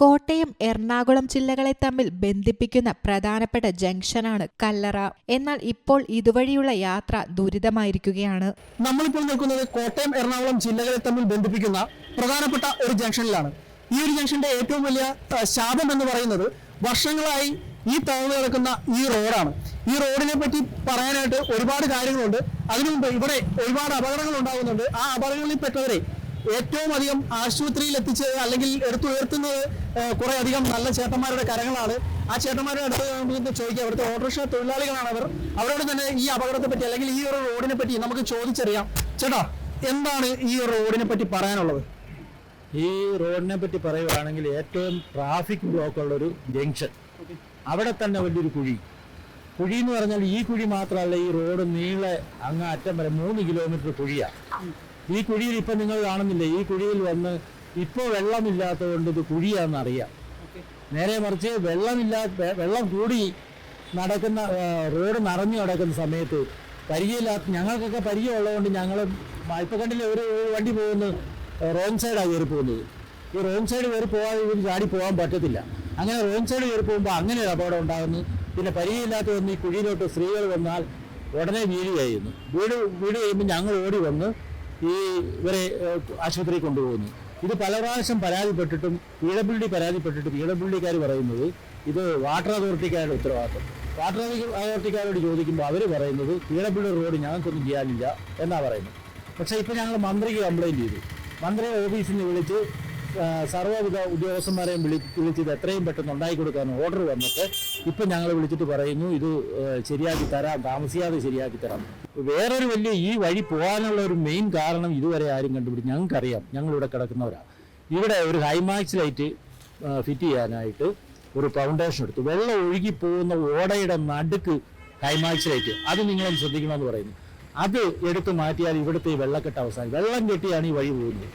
കോട്ടയം എറണാകുളം ജില്ലകളെ തമ്മിൽ ബന്ധിപ്പിക്കുന്ന പ്രധാനപ്പെട്ട ജംഗ്ഷനാണ് കല്ലറ. എന്നാൽ ഇപ്പോൾ ഇതുവഴിയുള്ള യാത്ര ദുരിതമായിരിക്കുകയാണ്. നമ്മളിപ്പോൾ നിൽക്കുന്നത് കോട്ടയം എറണാകുളം ജില്ലകളെ തമ്മിൽ ബന്ധിപ്പിക്കുന്ന പ്രധാനപ്പെട്ട ഒരു ജംഗ്ഷനിലാണ്. ഈ ഒരു ജംഗ്ഷന്റെ ഏറ്റവും വലിയ ശാപം എന്ന് പറയുന്നത് വർഷങ്ങളായി ഈ തകർന്നു കിടക്കുന്ന ഈ റോഡാണ്. ഈ റോഡിനെ പറ്റി പറയാനായിട്ട് ഒരുപാട് കാര്യങ്ങളുണ്ട്. അതിനു മുമ്പ് ഇവിടെ ഒരുപാട് അപകടങ്ങൾ ഉണ്ടാകുന്നുണ്ട്. ആ അപകടങ്ങളിൽ പെട്ടവരെ ഏറ്റവും അധികം ആശുപത്രിയിൽ എത്തിച്ചത് അല്ലെങ്കിൽ എടുത്തുയർത്തുന്നത് കുറെ അധികം നല്ല ചേട്ടന്മാരുടെ കരങ്ങളാണ്. ആ ചേട്ടന്മാരുടെ അടുത്ത് നമുക്ക് ചോദിക്കാം. അവിടുത്തെ ഓട്ടോറിക്ഷ തൊഴിലാളികളാണ് അവർ. അവരോട് തന്നെ ഈ അപകടത്തെ പറ്റി അല്ലെങ്കിൽ ഈ ഒരു റോഡിനെ പറ്റി നമുക്ക് ചോദിച്ചറിയാം. ചേട്ടാ എന്താണ് ഈ റോഡിനെ പറ്റി പറയാനുള്ളത്? ഈ റോഡിനെ പറ്റി പറയുകയാണെങ്കിൽ ഏറ്റവും ട്രാഫിക് ബ്ലോക്ക് ഉള്ള ഒരു ജംഗ്ഷൻ അവിടെ തന്നെ വലിയൊരു കുഴി. കുഴി എന്ന് പറഞ്ഞാൽ ഈ കുഴി മാത്രമല്ല ഈ റോഡ് നീളെ അങ്ങ് അറ്റം വരെ മൂന്ന് കിലോമീറ്റർ കുഴിയാണ് ഈ കുഴിയിൽ ഇപ്പം നിങ്ങൾ കാണുന്നില്ല? ഈ കുഴിയിൽ വന്ന് ഇപ്പോൾ വെള്ളമില്ലാത്തതുകൊണ്ട് ഇത് കുഴിയാണെന്ന് അറിയാം. നേരെ മറിച്ച് വെള്ളമില്ലാ വെള്ളം കൂടി നടക്കുന്ന റോഡ് നിറഞ്ഞു കിടക്കുന്ന സമയത്ത് പരിചയമില്ലാത്ത ഞങ്ങൾക്കൊക്കെ പരിചയമുള്ളതുകൊണ്ട് ഞങ്ങൾ ഇപ്പം കണ്ടില്ലേ ഒരു ഒരു വണ്ടി പോകുന്നു റോങ് സൈഡാണ് കയറി പോകുന്നത്. ഈ റോങ് സൈഡ് കയറി പോകാതെ ഇവർ ചാടി പോകാൻ പറ്റത്തില്ല. അങ്ങനെ റോങ് സൈഡ് കയറി പോകുമ്പോൾ അങ്ങനെ ഒരു അപകടം ഉണ്ടാകുന്നു. പിന്നെ പരിചയമില്ലാത്ത വന്ന് ഈ കുഴിയിലോട്ട് സ്ത്രീകൾ വന്നാൽ ഉടനെ വീഴുകയായിരുന്നു. വീട് വീട് കഴിയുമ്പോൾ ഞങ്ങൾ ഓടി വന്ന് ഈ ഇവരെ ആശുപത്രിയിൽ കൊണ്ടുപോകുന്നു. ഇത് പല പ്രാവശ്യം പരാതിപ്പെട്ടിട്ടും പി ഡബ്ല്യു ഡി പരാതിപ്പെട്ടിട്ടും പി ഡബ്ല്യു ഡിക്കാർ പറയുന്നത് ഇത് വാട്ടർ അതോറിറ്റിക്കാരുടെ ഉത്തരവാദിത്വം. വാട്ടർ അതോറിറ്റിക്കാരോട് ചോദിക്കുമ്പോൾ അവർ പറയുന്നത് പി ഡബ്ല്യു ഡി റോഡ് ഞങ്ങൾക്കൊന്നും ചെയ്യാനില്ല എന്നാണ് പറയുന്നത്. പക്ഷേ ഇപ്പോൾ ഞങ്ങൾ മന്ത്രിക്ക് കംപ്ലയിന്റ് ചെയ്തു. മന്ത്രിയുടെ ഓഫീസിൽ വിളിച്ച് സർവവിധ ഉദ്യോഗസ്ഥന്മാരെയും വിളി വിളിച്ചത് എത്രയും പെട്ടെന്ന് ഉണ്ടാക്കി കൊടുക്കാൻ ഓർഡർ വന്നിട്ട് ഇപ്പം ഞങ്ങൾ വിളിച്ചിട്ട് പറയുന്നു ഇത് ശരിയാക്കി തരാം താമസിയാതെ ശരിയാക്കി തരാം. വേറൊരു വലിയ ഈ വഴി പോകാനുള്ള ഒരു മെയിൻ കാരണം ഇതുവരെ ആരും കണ്ടുപിടിച്ച് ഞങ്ങൾക്കറിയാം ഞങ്ങളിവിടെ കിടക്കുന്നവരാണ് ഇവിടെ ഒരു ഹൈമാക്സ് ലൈറ്റ് ഫിറ്റ് ചെയ്യാനായിട്ട് ഒരു ഫൗണ്ടേഷൻ എടുത്തു. വെള്ളം ഒഴുകി പോകുന്ന ഓടയുടെ നടുക്ക് ഹൈമാക്സ് ലൈറ്റ് അത് നിങ്ങളൊന്ന് ശ്രദ്ധിക്കണമെന്ന് പറയുന്നു. അത് എടുത്തു മാറ്റിയാൽ ഇവിടുത്തെ വെള്ളക്കെട്ട് അവസാനം. വെള്ളം കെട്ടിയാണ് ഈ വഴി പോകുന്നത്.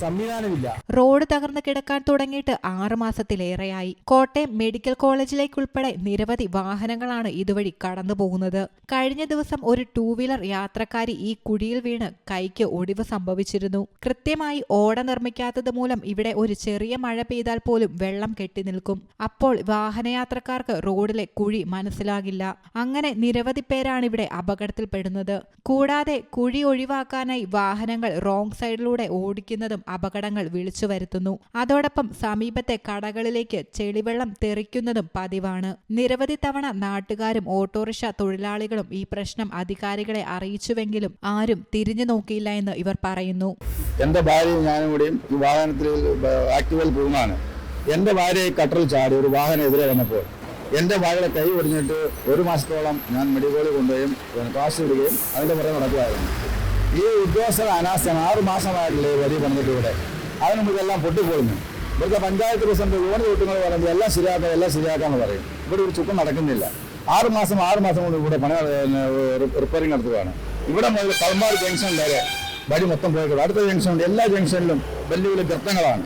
സംവിധാനമില്ല. റോഡ് തകർന്നു കിടക്കാൻ തുടങ്ങിയിട്ട് ആറ് മാസത്തിലേറെയായി. കോട്ടയം മെഡിക്കൽ കോളേജിലേക്കുൾപ്പെടെ നിരവധി വാഹനങ്ങളാണ് ഇതുവഴി കടന്നു പോകുന്നത്. കഴിഞ്ഞ ദിവസം ഒരു ടൂ വീലർ യാത്രക്കാരി ഈ കുഴിയിൽ വീണ് കൈക്ക് ഒടിവ് സംഭവിച്ചിരുന്നു. കൃത്യമായി ഓട നിർമ്മിക്കാത്തത് മൂലം ഇവിടെ ഒരു ചെറിയ മഴ പെയ്താൽ പോലും വെള്ളം കെട്ടി നിൽക്കും. അപ്പോൾ വാഹനയാത്രക്കാർക്ക് റോഡിലെ കുഴി മനസ്സിലാകില്ല. അങ്ങനെ നിരവധി പേരാണ് ഇവിടെ അപകടത്തിൽപ്പെടുന്നത്. കൂടാതെ കുഴി ഒഴിവാക്കാനായി വാഹനങ്ങൾ റോങ് സൈഡിലൂടെ ഓടിക്കുന്നതും അപകടങ്ങൾ വിളിച്ചു വരുത്തുന്നു. അതോടൊപ്പം സമീപത്തെ കടകളിലേക്ക് ചെളിവെള്ളം തെറിക്കുന്നതും പതിവാണ്. നിരവധി തവണ നാട്ടുകാരും ഓട്ടോറിക്ഷ തൊഴിലാളികളും ഈ പ്രശ്നം അധികാരികളെ അറിയിച്ചുവെങ്കിലും ആരും തിരിഞ്ഞു നോക്കിയില്ല എന്ന് ഇവർ പറയുന്നു. എന്റെ ഭാര്യയും ഞാനും കൂടിയും ഈ വാഹനത്തിൽ ആക്ടിവൽ പോകുന്നതാണ്. എന്റെ ഭാര്യ കട്ടറിൽ ചാടി ഒരു വാഹനം എതിരെ വന്നപ്പോൾ എന്റെ ഭാര്യയുടെ കൈ ഒടിഞ്ഞിട്ട് ഒരു മാസത്തോളം ഞാൻ മെഡിക്കോളിൽ കൊണ്ടുപോയും കാശ് വിടുകയും അതിന്റെ പുറകെ നടക്കുമായിരുന്നു ഈ ഉദ്യോഗസ്ഥർ അനാസ്ഥയാണ്. ആറ് മാസമായിട്ടില്ലേ വരി പണിതിട്ട് ഇവിടെ. അതിന് മുമ്പ് ഇതെല്ലാം പൊട്ടിപ്പോയിരുന്നു ഇവിടുത്തെ പഞ്ചായത്ത് പ്രസിഡന്റ് യൂണി കൂട്ടുകൾ പറയുമ്പോൾ എല്ലാം ശരിയാക്കാം എല്ലാം ശരിയാക്കാമെന്ന് പറയും. ഇവിടെ ഒരു ചുക്കം നടക്കുന്നില്ല. ആറ് മാസം ആറ് മാസം കൊണ്ട് ഇവിടെ പണി റിപ്പയറിംഗ് നടത്തുകയാണ്. ഇവിടെ മുതൽ കളമ്പാട് ജംഗ്ഷൻ വരെ വഴി മൊത്തം പോയിട്ടുണ്ട് അടുത്ത ജംഗ്ഷനുണ്ട് എല്ലാ ജംഗ്ഷനിലും വലിയ വലിയ ഗർത്തങ്ങളാണ്.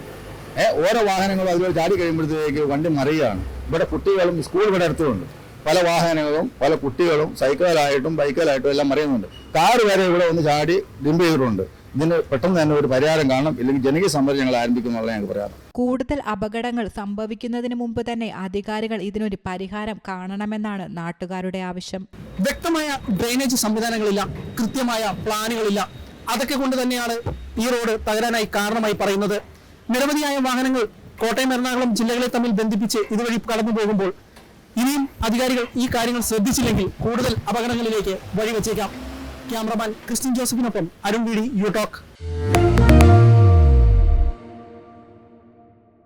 ഏഹ് ഓരോ വാഹനങ്ങളും അതുപോലെ ചാടി കഴിയുമ്പോഴത്തേക്ക് വണ്ടി മറിയുകയാണ്. ഇവിടെ കുട്ടികളും സ്കൂൾ ഇവിടെ അടുത്തുണ്ട് പല വാഹനങ്ങളും പല കുട്ടികളും സൈക്കിളായിട്ടും ബൈക്കിലായിട്ടും എല്ലാം മറിയുന്നുണ്ട്. കാറ് വരെ ഇവിടെ ഒന്ന് ചാടി ഡിംപ് ചെയ്തിട്ടുണ്ട്. ഇതിന് പെട്ടെന്ന് തന്നെ ഒരു പരിഹാരം കാണണം ഇല്ലെങ്കിൽ ജനകീയ സമരം ഞങ്ങൾ ആരംഭിക്കും എന്നുള്ള ഞങ്ങൾക്ക് പറയാം കൂടുതൽ അപകടങ്ങൾ സംഭവിക്കുന്നതിന് മുമ്പ് തന്നെ അധികാരികൾ ഇതിനൊരു പരിഹാരം കാണണമെന്നാണ് നാട്ടുകാരുടെ ആവശ്യം. വ്യക്തമായ ഡ്രെയിനേജ് സംവിധാനങ്ങളില്ല കൃത്യമായ പ്ലാനുകളില്ല. അതൊക്കെ കൊണ്ട് തന്നെയാണ് ഈ റോഡ് തകരാനായി കാരണമായി പറയുന്നത്. നിരവധിയായ വാഹനങ്ങൾ കോട്ടയം എറണാകുളം ജില്ലകളെ തമ്മിൽ ബന്ധിപ്പിച്ച് ഇതുവഴി കടന്നു പോകുമ്പോൾ ഇനിയും അധികാരികൾ ഈ കാര്യങ്ങൾ ശ്രദ്ധിച്ചില്ലെങ്കിൽ കൂടുതൽ അപകടങ്ങളിലേക്ക് വഴിവെച്ചേക്കാം. ക്യാമറമാൻ ക്രിസ്ത്യൻ ജോസഫിനൊപ്പം അരുൺ വീടി യു ടോക്ക്